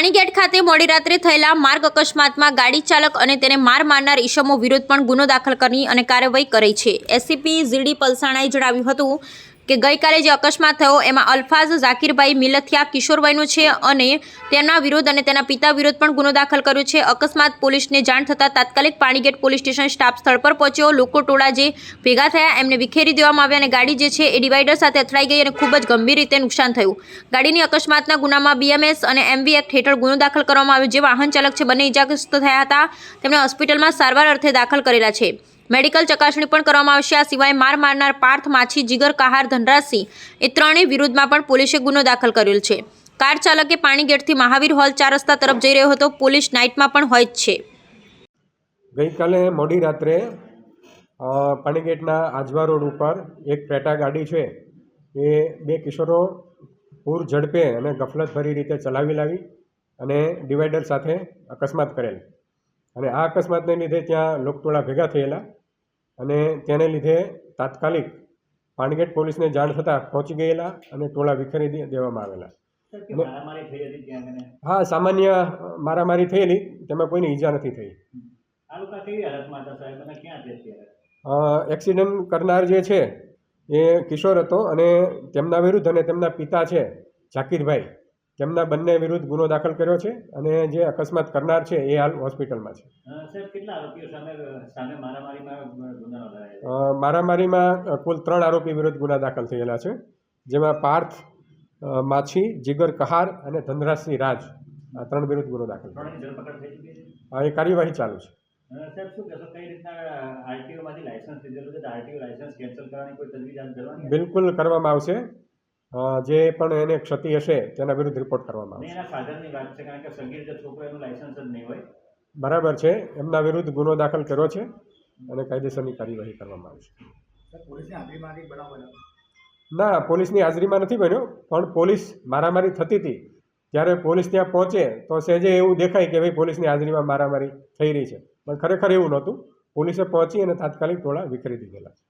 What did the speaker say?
પાણીગેટ ખાતે મોડી રાત્રે થયેલા માર્ગ અકસ્માતમાં ગાડી ચાલક અને તેને માર મારનાર ઈસમો વિરુદ્ધ પણ ગુનો દાખલ કરી અને કાર્યવાહી કરી છે. એસીપી ઝીડી પલસાણાએ જણાવ્યું હતું કે ગઈકાલે જે અકસ્માત થયો, એમાં અલ્ફાઝ ઝાકીરભાઈ મિલથિયા કિશોરભાઈનો છે અને તેના વિરોધ અને તેના પિતા વિરુદ્ધ પણ ગુનો દાખલ કર્યો છે. અકસ્માત પોલીસને જાણ થતાં તાત્કાલિક પાણીગેટ પોલીસ સ્ટેશન સ્ટાફ સ્થળ પર પહોંચ્યો. લોકો ટોળા જે ભેગા થયા, એમને વિખેરી દેવામાં આવ્યા અને ગાડી જે છે એ ડિવાઈડર સાથે અથડાઈ ગઈ અને ખૂબ જ ગંભીર રીતે નુકસાન થયું. ગાડીની અકસ્માતના ગુનામાં બીએમએસ અને એમવી એક્ટ હેઠળ ગુનો દાખલ કરવામાં આવ્યો, જે વાહન ચાલક છે, બંને ઇજાગ્રસ્ત થયા હતા. તેમણે હોસ્પિટલમાં સારવાર અર્થે દાખલ કરેલા છે. મેડિકલ ચકાસણી પણ કરવામાં આવશે. આ સિવાય માર મારનાર પાર્થ, માછી, જીગર, કહાર ધનરાજસિંહ એ ત્રણેય વિરુદ્ધમાં પણ પોલીસે ગુનો દાખલ કરેલ છે. કાર ચાલકે પાણીગેટથી મહાવીર હોલ ચાર રસ્તા તરફ જઈ રહ્યો હતો. પોલીસ નાઇટમાં પણ હોય જ છે. ગઈકાલે મોડી રાત્રે પાણીગેટના આજવા રોડ ઉપર એક પેટા ગાડી છે એ બે કિશોરો પૂર ઝડપે અને ગફલતભરી રીતે ચલાવી લાવી અને ડિવાઈડર સાથે અકસ્માત કરેલ. અને આ અકસ્માતને લીધે ત્યાં લોકટોળા ભેગા થયેલા અને તેને લીધે તાત્કાલિક પાણીગેટ પોલીસને જાણ થતાં પહોંચી ગયેલા અને ટોળા વિખેરી દેવામાં આવેલા. હા સામાન્ય મારામારી થયેલી તેમાં કોઈની ઈજા નથી થઈ. એક્સિડન્ટ કરનાર જે છે એ કિશોર હતો અને તેમના વિરુદ્ધ અને તેમના પિતા છે ઝાકીરભાઈ તેમના બંને વિરુદ્ધ ગુનો દાખલ કર્યો છે અને જે અકસ્માત કરનાર છે એ હાલ હોસ્પિટલમાં છે. મારામારીમાં કુલ ત્રણ આરોપી વિરુદ્ધ ગુના દાખલ થયેલા છે જેમાં પાર્થ માછી જીગર કહાર અને ધનરાજસિંહ રાજ આ ત્રણ વિરુદ્ધ ગુનો દાખલ આ એ કાર્યવાહી ચાલુ છે. બિલકુલ કરવામાં આવશે. જે પણ એને ક્ષતિ હશે તેના વિરુદ્ધ રિપોર્ટ કરવામાં આવશે. અને એના ફાધરની વાત છે કારણ કે સગીર જે છોકરો એનું લાયસન્સ જ નહીં હોય. બરાબર છે. એમના વિરુદ્ધ ગુનો દાખલ કર્યો છે અને કાયદેસરની કાર્યવાહી કરવામાં આવશે ના પોલીસની હાજરીમાં નથી બન્યો પણ પોલીસ મારામારી થતી હતી. જ્યારે પોલીસ ત્યાં પહોંચે તો સહેજે એવું દેખાય કે ભાઈ પોલીસની હાજરીમાં મારામારી થઈ રહી છે. પણ ખરેખર એવું નહોતું. પોલીસે પહોંચી અને તાત્કાલિક ટોળા વિખેરી દીધેલા છે.